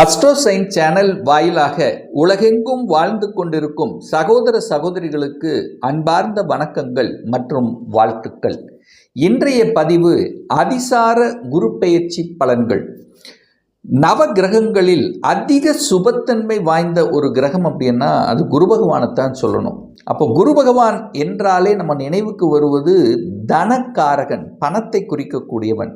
அஸ்ட்ரோசைன் channel வாயிலாக உலகெங்கும் வாழ்ந்து கொண்டிருக்கும் சகோதர சகோதரிகளுக்கு அன்பார்ந்த வணக்கங்கள் மற்றும் வாழ்த்துக்கள். இன்றைய பதிவு அதிசார குரு பெயர்ச்சி பலன்கள். நவ கிரகங்களில் அதிக சுபத்தன்மை வாய்ந்த ஒரு கிரகம் அப்படின்னா அது குரு பகவானைத்தான் சொல்லணும். அப்போ குரு பகவான் என்றாலே நம்ம நினைவுக்கு வருவது தனக்காரகன் பணத்தை குறிக்கக்கூடியவன்.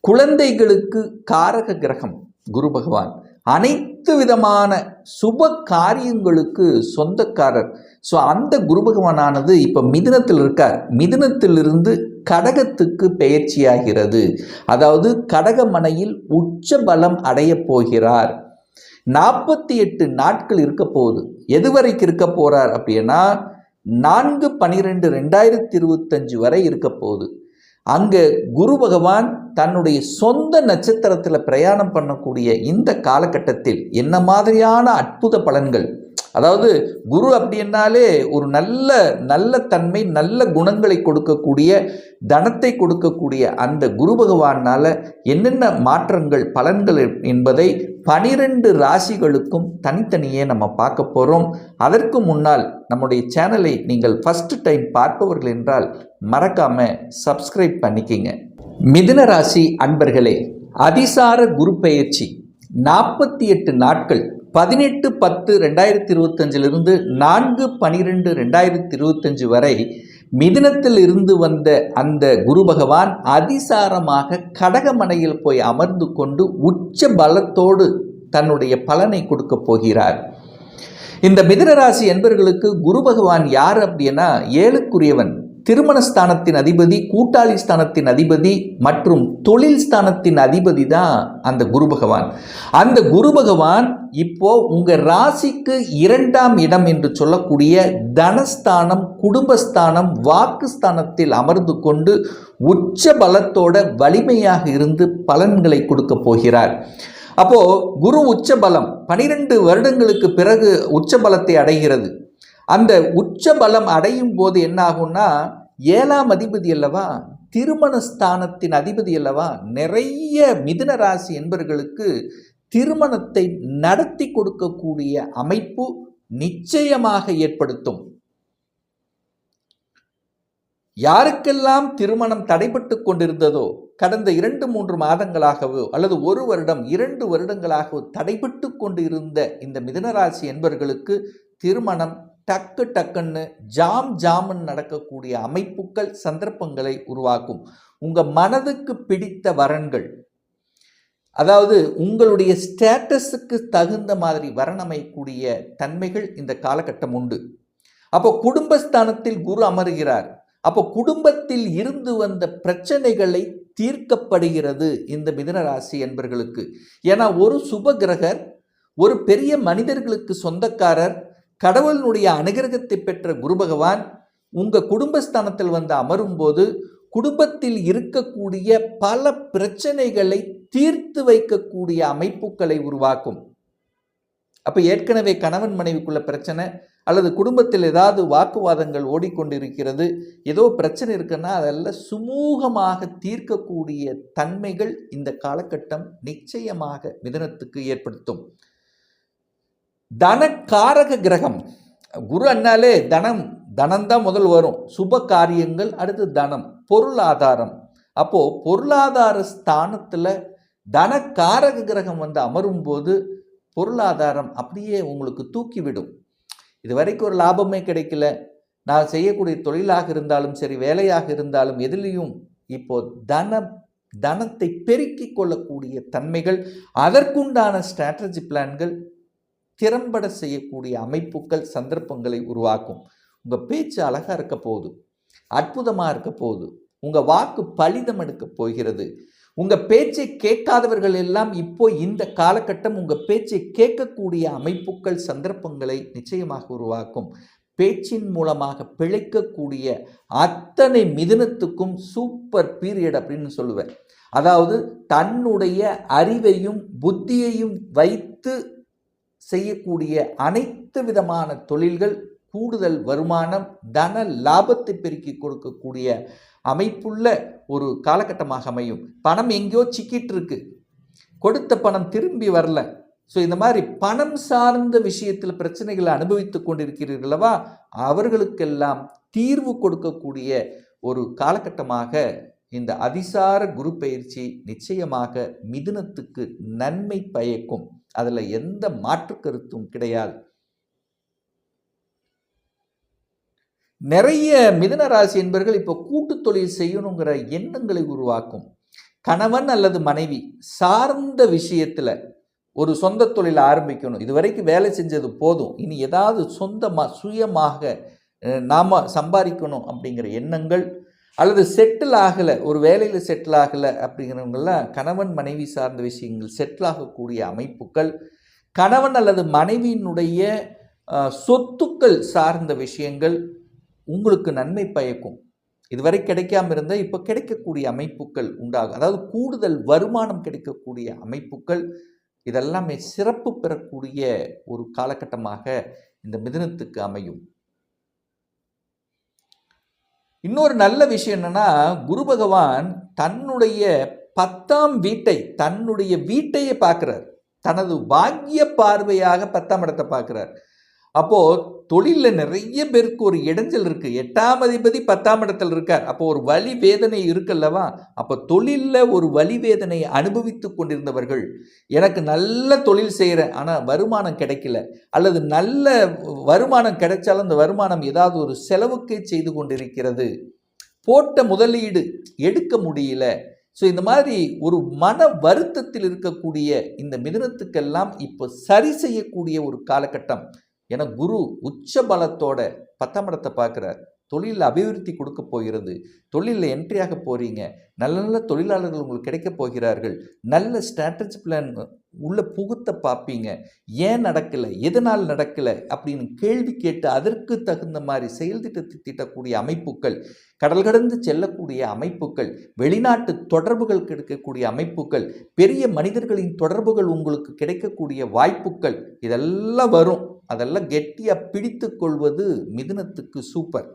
குழந்தைகளுக்கு காரக கிரகம் குரு பகவான். அனைத்து விதமான சுப காரியங்களுக்கு சொந்தக்காரர். ஸோ அந்த குரு பகவானானது இப்போ மிதுனத்தில் இருக்கார். மிதுனத்திலிருந்து கடகத்துக்கு பெயர்ச்சியாகிறது. அதாவது கடகமனையில் உச்ச பலம் அடையப் போகிறார். நாற்பத்தி எட்டு நாட்கள் இருக்க போகுது. எது வரைக்கும் இருக்க போகிறார் அப்படின்னா நான்கு பனிரெண்டு ரெண்டாயிரத்தி இருபத்தஞ்சு வரை இருக்க போகுது. அங்கே குரு பகவான் தன்னுடைய சொந்த நட்சத்திரத்தில் பிரயாணம் பண்ணக்கூடிய இந்த காலகட்டத்தில் என்ன மாதிரியான அற்புத பலன்கள் அதாவது குரு அப்படின்னாலே ஒரு நல்ல நல்ல தன்மை நல்ல குணங்களை கொடுக்கக்கூடிய தனத்தை கொடுக்கக்கூடிய அந்த குரு பகவானால் என்னென்ன மாற்றங்கள் பலன்கள் என்பதை பனிரெண்டு ராசிகளுக்கும் தனித்தனியே நம்ம பார்க்க போகிறோம் அதற்கு முன்னால் நம்முடைய சேனலை நீங்கள் ஃபஸ்ட்டு டைம் பார்ப்பவர்கள் என்றால் மறக்காமல் சப்ஸ்கிரைப் பண்ணிக்கிங்க. மிதுன ராசி அன்பர்களே அதிசார குரு பெயர்ச்சி. நாற்பத்தி எட்டு நாட்கள் பதினெட்டு பத்து ரெண்டாயிரத்தி இருபத்தஞ்சிலிருந்து நான்கு பனிரெண்டு ரெண்டாயிரத்தி இருபத்தஞ்சு வரை மிதினத்தில் இருந்து வந்த அந்த குரு பகவான் அதிசாரமாக கடகமனையில் போய் அமர்ந்து கொண்டு உச்ச பலத்தோடு தன்னுடைய பலனை கொடுக்க போகிறார். இந்த மிதுனராசி என்பர்களுக்கு குரு பகவான் யார் அப்படின்னா ஏழுக்குரியவன். திருமணஸ்தானத்தின் அதிபதி கூட்டாளி ஸ்தானத்தின் அதிபதி மற்றும் தொழில் ஸ்தானத்தின் அதிபதி தான் அந்த குரு பகவான். அந்த குரு பகவான் இப்போ உங்க ராசிக்கு இரண்டாம் இடம் என்று சொல்லக்கூடிய தனஸ்தானம் குடும்பஸ்தானம் வாக்குஸ்தானத்தில் அமர்ந்து கொண்டு உச்ச பலத்தோட வலிமையாக இருந்து பலன்களை கொடுக்க போகிறார். அப்போ குரு உச்ச பலம் பனிரெண்டு வருடங்களுக்கு பிறகு உச்ச பலத்தை அடைகிறது. அந்த உச்ச பலம் அடையும் போது என்ன ஆகும்னா ஏழாம் அதிபதி அல்லவா? திருமண ஸ்தானத்தின் அதிபதி அல்லவா? நிறைய மிதுன ராசி என்பர்களுக்கு திருமணத்தை நடத்தி கொடுக்கக்கூடிய அமைப்பு நிச்சயமாக ஏற்படுத்தும். யாருக்கெல்லாம் திருமணம் தடைபட்டு கொண்டிருந்ததோ கடந்த இரண்டு மூன்று மாதங்களாகவோ அல்லது ஒரு வருடம் இரண்டு வருடங்களாகவோ தடைபட்டு கொண்டு இருந்த இந்த மிதனராசி என்பவர்களுக்கு திருமணம் டக்கு டக்குன்னு ஜாம் ஜாமுன்னு நடக்கக்கூடிய அமைப்புகள் சந்தர்ப்பங்களை உருவாக்கும். உங்கள் மனதுக்கு பிடித்த வரன்கள். அதாவது உங்களுடைய ஸ்டேட்டஸுக்கு தகுந்த மாதிரி வரணமைக்கூடிய தன்மைகள் இந்த காலகட்டம் உண்டு. அப்போ குடும்பஸ்தானத்தில் குரு அமருகிறார். அப்போ குடும்பத்தில் இருந்து வந்த பிரச்சனைகளை தீர்க்கப்படுகிறது இந்த மிதனராசி என்பர்களுக்கு. ஏன்னா ஒரு சுப கிரகர் ஒரு பெரிய மனிதர்களுக்கு சொந்தக்காரர் கடவுளினுடைய அனுகிரகத்தை பெற்ற குரு பகவான் உங்கள் குடும்பஸ்தானத்தில் வந்து அமரும் போது குடும்பத்தில் இருக்கக்கூடிய பல பிரச்சனைகளை தீர்த்து வைக்கக்கூடிய அமைப்புகளை உருவாக்கும். அப்போ ஏற்கனவே கணவன் மனைவிக்குள்ள பிரச்சனை அல்லது குடும்பத்தில் ஏதாவது வாக்குவாதங்கள் ஓடிக்கொண்டிருக்கிறது ஏதோ பிரச்சனை இருக்குன்னா அதெல்லாம் சுமூகமாக தீர்க்கக்கூடிய தன்மைகள் இந்த காலகட்டம் நிச்சயமாக மிதனத்துக்கு ஏற்படுத்தும். தனக்காரக கிரகம். குரு அண்ணாலே தனம் தனம்தான் முதல் வரும். சுப காரியங்கள் அடுத்து தனம் பொருளாதாரம். அப்போது பொருளாதார ஸ்தானத்தில் தனக்காரக கிரகம் வந்து அமரும் போது பொருளாதாரம் அப்படியே உங்களுக்கு தூக்கிவிடும். இது வரைக்கும் ஒரு லாபமே கிடைக்கல. நான் செய்யக்கூடிய தொழிலாக இருந்தாலும் சரி வேலையாக இருந்தாலும் எதிலையும் இப்போ தன தனத்தை பெருக்கிக் கொள்ளக்கூடிய தன்மைகள் அதற்குண்டான ஸ்ட்ராட்டஜி பிளான்கள் திறம்பட செய்யக்கூடிய அமைப்புகள் சந்தர்ப்பங்களை உருவாக்கும். உங்கள் பேச்சு அழகாக இருக்க போகுது. அற்புதமாக இருக்க போகுது. உங்கள் வாக்கு பலிதம் எடுக்க போகிறது. உங்கள் பேச்சை கேட்காதவர்கள் எல்லாம் இப்போ இந்த காலகட்டம் உங்கள் பேச்சை கேட்கக்கூடிய அமைப்புகள் சந்தர்ப்பங்களை நிச்சயமாக உருவாக்கும். பேச்சின் மூலமாக பிழைக்கக்கூடிய அத்தனை மிதுனத்துக்கும் சூப்பர் பீரியட் அப்படின்னு சொல்லுவேன். அதாவது தன்னுடைய அறிவையும் புத்தியையும் வைத்து செய்யக்கூடிய அனைத்து விதமான தொழில்கள் கூடுதல் வருமானம் தன லாபத்தை பெருக்கி கொடுக்கக்கூடிய அமைப்புள்ள ஒரு காலகட்டமாக அமையும். பணம் எங்கேயோ சிக்கிட்டு இருக்கு. கொடுத்த பணம் திரும்பி வரல. ஸோ இந்த மாதிரி பணம் சார்ந்த விஷயத்தில் பிரச்சனைகளை அனுபவித்துக் கொண்டிருக்கிறீர்களவா அவர்களுக்கெல்லாம் தீர்வு கொடுக்கக்கூடிய ஒரு காலகட்டமாக இந்த அதிசார குரு பயிற்சி நிச்சயமாக மிதுனத்துக்கு நன்மை பயக்கும். அதில் எந்த மாற்று கருத்தும் கிடையாது. நிறைய மிதுன ராசி என்பவர்கள் இப்போ கூட்டு தொழில் செய்யணுங்கிற எண்ணங்களை உருவாக்கும். கணவன் அல்லது மனைவி சார்ந்த விஷயத்தில் ஒரு சொந்த தொழில் ஆரம்பிக்கணும். இதுவரைக்கும் வேலை செஞ்சது போதும். இனி ஏதாவது சொந்தமாக சுயமாக நாம் சம்பாதிக்கணும் அப்படிங்கிற எண்ணங்கள் அல்லது செட்டில் ஆகலை ஒரு வேலையில் செட்டில் ஆகலை அப்படிங்கிறவங்கெல்லாம் கணவன் மனைவி சார்ந்த விஷயங்கள் செட்டில் ஆகக்கூடிய அமைப்புகள் கணவன் அல்லது மனைவியினுடைய சொத்துக்கள் சார்ந்த விஷயங்கள் உங்களுக்கு நன்மை பயக்கும். இதுவரை கிடைக்காம இருந்தால் இப்போ கிடைக்கக்கூடிய அமைப்புகள் உண்டாகும். அதாவது கூடுதல் வருமானம் கிடைக்கக்கூடிய அமைப்புகள் இதெல்லாமே சிறப்பு பெறக்கூடிய ஒரு காலகட்டமாக இந்த மிதனத்துக்கு அமையும். இன்னொரு நல்ல விஷயம் என்னென்னா குரு பகவான் தன்னுடைய பத்தாம் வீட்டை தன்னுடைய வீட்டையே பார்க்குறார். தனது பாக்கிய பார்வையாக பத்தாம் இடத்தை பார்க்குறார். அப்போது தொழிலில் நிறைய பேருக்கு ஒரு இடைஞ்சல் இருக்குது எட்டாம் அதிபதி பத்தாம் இடத்துல இருக்கார். அப்போ ஒரு வலி வேதனை இருக்குல்லவா அப்போ தொழிலில் ஒரு வலி வேதனை அனுபவித்து கொண்டிருந்தவர்கள் எனக்கு நல்ல தொழில் செய்கிறேன் ஆனால் வருமானம் கிடைக்கல. அல்லது நல்ல வருமானம் கிடைச்சாலும் அந்த வருமானம் ஏதாவது ஒரு செலவுக்கே செய்து கொண்டிருக்கிறது. போட்ட முதலீடு எடுக்க முடியல. ஸோ இந்த மாதிரி ஒரு மன வருத்தத்தில் இருக்கக்கூடிய இந்த மிதனத்துக்கெல்லாம் இப்போ சரி செய்யக்கூடிய ஒரு காலகட்டம். என குரு உச்ச பலத்தோட பத்தாம் இடத்தை பார்க்குறார் தொழிலில் அபிவிருத்தி கொடுக்க போகிறது தொழிலில் என்ட்ரியாக போகிறீங்க நல்ல நல்ல தொழிலாளர்கள் உங்களுக்கு கிடைக்க போகிறார்கள் நல்ல ஸ்ட்ராட்டஜி பிளான் உள்ள புகுத்த பார்ப்பீங்க ஏன் நடக்கலை எதனால் நடக்கலை அப்படின்னு கேள்வி கேட்டு அதற்கு தகுந்த மாதிரி செயல் திட்டத்தை தீட்டக்கூடிய அமைப்புகள் கடல் கடந்து செல்லக்கூடிய அமைப்புகள் வெளிநாட்டு தொடர்புகள் கிடைக்கக்கூடிய அமைப்புகள் பெரிய மனிதர்களின் தொடர்புகள் உங்களுக்கு கிடைக்கக்கூடிய வாய்ப்புகள் இதெல்லாம் வரும். அதெல்லாம் கெட்டியாக பிடித்து கொள்வது மிதுனத்துக்கு சூப்பர்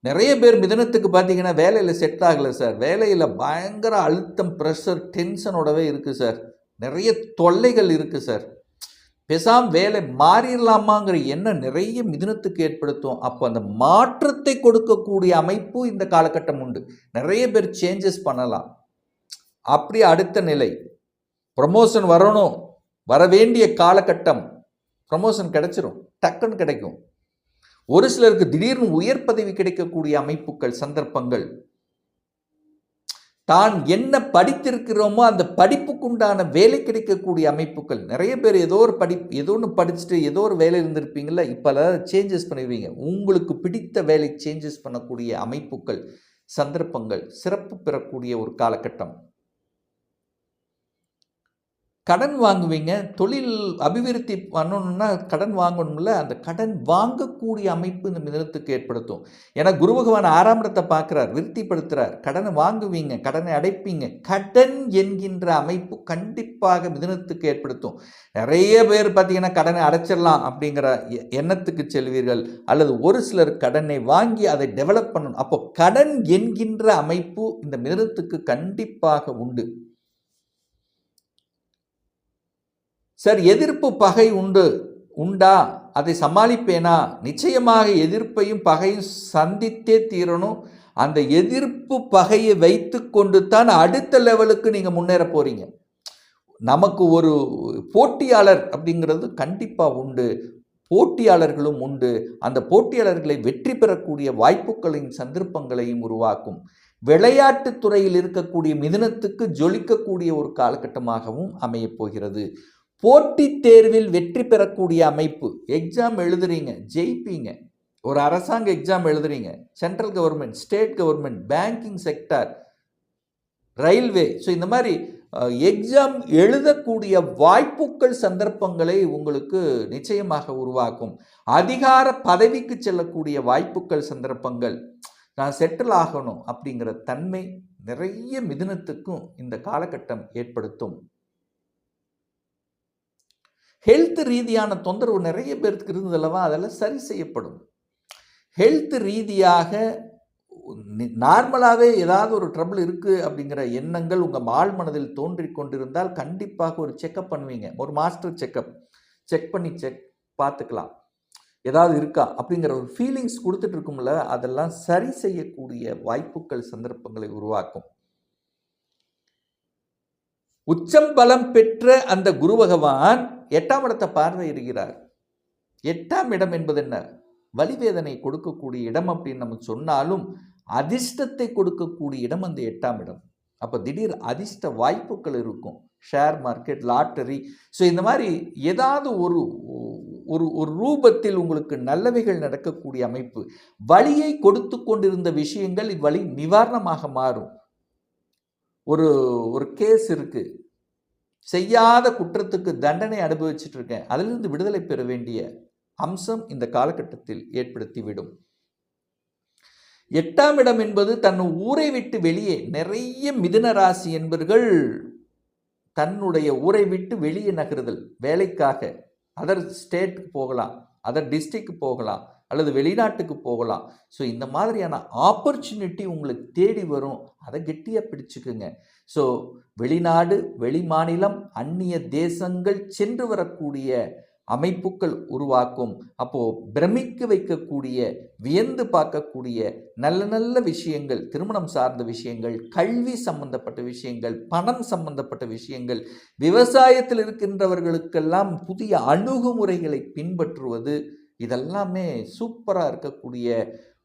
நிறைய பேர் மிதனத்துக்கு பார்த்தீங்கன்னா வேலையில் செட் ஆகலை சார் வேலையில் பயங்கர அழுத்தம் ப்ரெஷர் டென்ஷனோடவே இருக்குது சார் நிறைய தொல்லைகள் இருக்குது சார் பெசாம் வேலை மாறிடலாமாங்கிற எண்ணம் நிறைய மிதுனத்துக்கு ஏற்படுத்தும். அப்போ அந்த மாற்றத்தை கொடுக்கக்கூடிய அமைப்பு இந்த காலகட்டம் உண்டு. நிறைய பேர் சேஞ்சஸ் பண்ணலாம். அப்படி அடுத்த நிலை. ப்ரமோஷன் வரணும். வர வேண்டிய காலகட்டம் ப்ரமோஷன் கிடைச்சிரும். டக்குன்னு கிடைக்கும். ஒரு சிலருக்கு திடீர்னு உயர் பதவி கிடைக்கக்கூடிய அமைப்புகள் சந்தர்ப்பங்கள். தான் என்ன படித்திருக்கிறோமோ அந்த படிப்புக்குண்டான வேலை கிடைக்கக்கூடிய அமைப்புகள். நிறைய பேர் ஏதோ ஒரு படி ஏதோ ஒன்று படிச்சுட்டு ஏதோ ஒரு வேலை இருந்திருப்பீங்களா இப்போ சேஞ்சஸ் பண்ணிடுவீங்க. உங்களுக்கு பிடித்த வேலை சேஞ்சஸ் பண்ணக்கூடிய அமைப்புகள் சந்தர்ப்பங்கள் சிறப்பு பெறக்கூடிய ஒரு காலகட்டம். கடன் வாங்குவீங்க. தொழில் அபிவிருத்தி பண்ணணும்னா கடன் வாங்கணும்ல. அந்த கடன் வாங்கக்கூடிய அமைப்பு இந்த மிதனத்துக்கு ஏற்படுத்தும். ஏன்னா குரு பகவான் ஆறாம் பார்க்குறார் விருத்திப்படுத்துகிறார் கடனை வாங்குவீங்க கடனை அடைப்பீங்க. கடன் என்கின்ற அமைப்பு கண்டிப்பாக மிதனத்துக்கு ஏற்படுத்தும். நிறைய பேர் பார்த்தீங்கன்னா கடனை அடைச்சிடலாம் அப்படிங்கிற எ- எண்ணத்துக்கு செல்வீர்கள். அல்லது ஒரு சிலர் கடனை வாங்கி அதை டெவலப் பண்ணணும். அப்போ கடன் என்கின்ற அமைப்பு இந்த மிதனத்துக்கு கண்டிப்பாக உண்டு. சார் எதிர்ப்பு பகை உண்டு உண்டா? அதை சமாளிப்பேனா? நிச்சயமாக எதிர்ப்பையும் பகையும் சந்தித்தே தீரணும். அந்த எதிர்ப்பு பகையை வைத்து கொண்டு தான் அடுத்த லெவலுக்கு நீங்கள் முன்னேற போகிறீங்க நமக்கு ஒரு போட்டியாளர் அப்படிங்கிறது கண்டிப்பாக உண்டு. போட்டியாளர்களும் உண்டு. அந்த போட்டியாளர்களை வெற்றி பெறக்கூடிய வாய்ப்புகளையும் சந்தர்ப்பங்களையும் உருவாக்கும். விளையாட்டுத் துறையில் இருக்கக்கூடிய மிதனத்துக்கு ஜொலிக்கக்கூடிய ஒரு காலகட்டமாகவும் அமையப் போகிறது. போட்டித் தேர்வில் வெற்றி பெறக்கூடிய அமைப்பு. எக்ஸாம் எழுதுறீங்க ஜெயிப்பீங்க. ஒரு அரசாங்க எக்ஸாம் எழுதுறீங்க. Central government state government banking sector railway so இந்த மாதிரி எக்ஸாம் எழுதக்கூடிய வாய்ப்புகள் சந்தர்ப்பங்களை உங்களுக்கு நிச்சயமாக உருவாக்கும். அதிகார பதவிக்கு செல்லக்கூடிய வாய்ப்புகள் சந்தர்ப்பங்கள். நான் செட்டில் ஆகணும் அப்படிங்கிற தன்மை நிறைய மிதுனத்துக்கும் இந்த காலகட்டம் ஏற்படுத்தும். ஹெல்த் ரீதியான தொந்தரவு நிறைய பேருக்கு இருந்ததில்லவா அதெல்லாம் சரி செய்யப்படும். ஹெல்த் ரீதியாக நார்மலாகவே ஏதாவது ஒரு ட்ரபிள் இருக்குது அப்படிங்கிற எண்ணங்கள் உங்கள் ஆள் மனதில் தோன்றி கொண்டிருந்தால் கண்டிப்பாக ஒரு செக்கப் பண்ணுவீங்க. ஒரு மாஸ்டர் செக்கப் செக் பண்ணி செக் பார்த்துக்கலாம். ஏதாவது இருக்கா? அப்படிங்கிற ஒரு ஃபீலிங்ஸ் கொடுத்துட்டு இருக்கும்ல அதெல்லாம் சரி செய்யக்கூடிய வாய்ப்புகள் சந்தர்ப்பங்களை உருவாக்கும். உச்சம் பலம் பெற்ற அந்த குரு பகவான் எட்டாம் இடத்தை பார்வையிடுகிறார். எட்டாம் இடம் என்பது என்ன? வலிவேதனை கொடுக்கக்கூடிய இடம் அப்படின்னு நம்ம சொன்னாலும் அதிர்ஷ்டத்தை கொடுக்கக்கூடிய இடம் அந்த எட்டாம் இடம். அப்போ திடீர் அதிர்ஷ்ட வாய்ப்புகள் இருக்கும். ஷேர் மார்க்கெட் லாட்டரி ஸோ இந்த மாதிரி ஏதாவது ஒரு ஒரு ஒரு ரூபத்தில் உங்களுக்கு நல்லவைகள் நடக்கக்கூடிய அமைப்பு வழியை கொடுத்து கொண்டிருந்த விஷயங்கள் இவ்வழி நிவாரணமாக மாறும். ஒரு ஒரு கேஸ் இருக்குது செய்யாத குற்றத்துக்கு தண்டனை அனுபவிச்சுட்டு இருக்கேன் அதிலிருந்து விடுதலை பெற வேண்டிய அம்சம் இந்த காலகட்டத்தில் ஏற்படுத்திவிடும். எட்டாம் இடம் என்பது தன் ஊரை விட்டு வெளியே நிறைய மிதுன ராசி என்பர்கள் தன்னுடைய ஊரை விட்டு வெளியே நகருதல். வேலைக்காக அதர் ஸ்டேட்டுக்கு போகலாம் அதர் டிஸ்ட்ரிக்ட் போகலாம். அல்லது வெளிநாட்டுக்கு போகலாம். ஸோ இந்த மாதிரியான ஆப்பர்ச்சுனிட்டி உங்களுக்கு தேடி வரும். அதை கெட்டியாக பிடிச்சுக்குங்க. ஸோ வெளிநாடு வெளி மாநிலம் அந்நிய தேசங்கள் சென்று வரக்கூடிய அமைப்புகள் உருவாக்கும். அப்போது பிரமிக்க வைக்கக்கூடிய வியந்து பார்க்கக்கூடிய நல்ல நல்ல விஷயங்கள் திருமணம் சார்ந்த விஷயங்கள் கல்வி சம்பந்தப்பட்ட விஷயங்கள் பணம் சம்பந்தப்பட்ட விஷயங்கள் விவசாயத்தில் இருக்கின்றவர்களுக்கெல்லாம் புதிய அணுகுமுறைகளை பின்பற்றுவது இதெல்லாமே சூப்பராக இருக்கக்கூடிய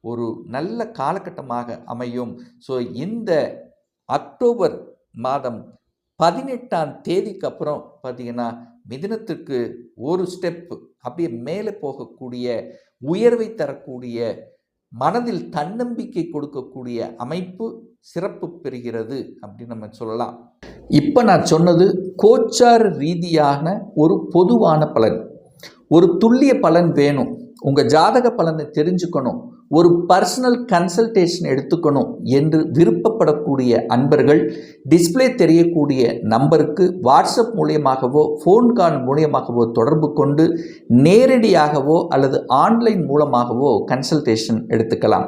ஒரு நல்ல காலகட்டமாக அமையும். ஸோ இந்த அக்டோபர் மாதம் பதினெட்டாம் தேதிக்கு அப்புறம் பார்த்தீங்கன்னா மிதினத்துக்கு ஒரு ஸ்டெப் அப்படியே மேலே போகக்கூடிய உயர்வை தரக்கூடிய மனதில் தன்னம்பிக்கை கொடுக்கக்கூடிய அமைப்பு சிறப்பு பெறுகிறது அப்படின்னு நம்ம சொல்லலாம். இப்போ நான் சொன்னது கோச்சார் ரீதியான ஒரு பொதுவான பலன். ஒரு துல்லிய பலன் வேணும். உங்கள் ஜாதக பலனை தெரிஞ்சுக்கணும். ஒரு பர்சனல் கன்சல்டேஷன் எடுத்துக்கணும் என்று விருப்பப்படக்கூடிய அன்பர்கள் டிஸ்பிளே தெரியக்கூடிய நம்பருக்கு வாட்ஸ்அப் மூலியமாகவோ ஃபோன் கால் மூலியமாகவோ தொடர்பு கொண்டு நேரடியாகவோ அல்லது ஆன்லைன் மூலமாகவோ கன்சல்டேஷன் எடுத்துக்கலாம்.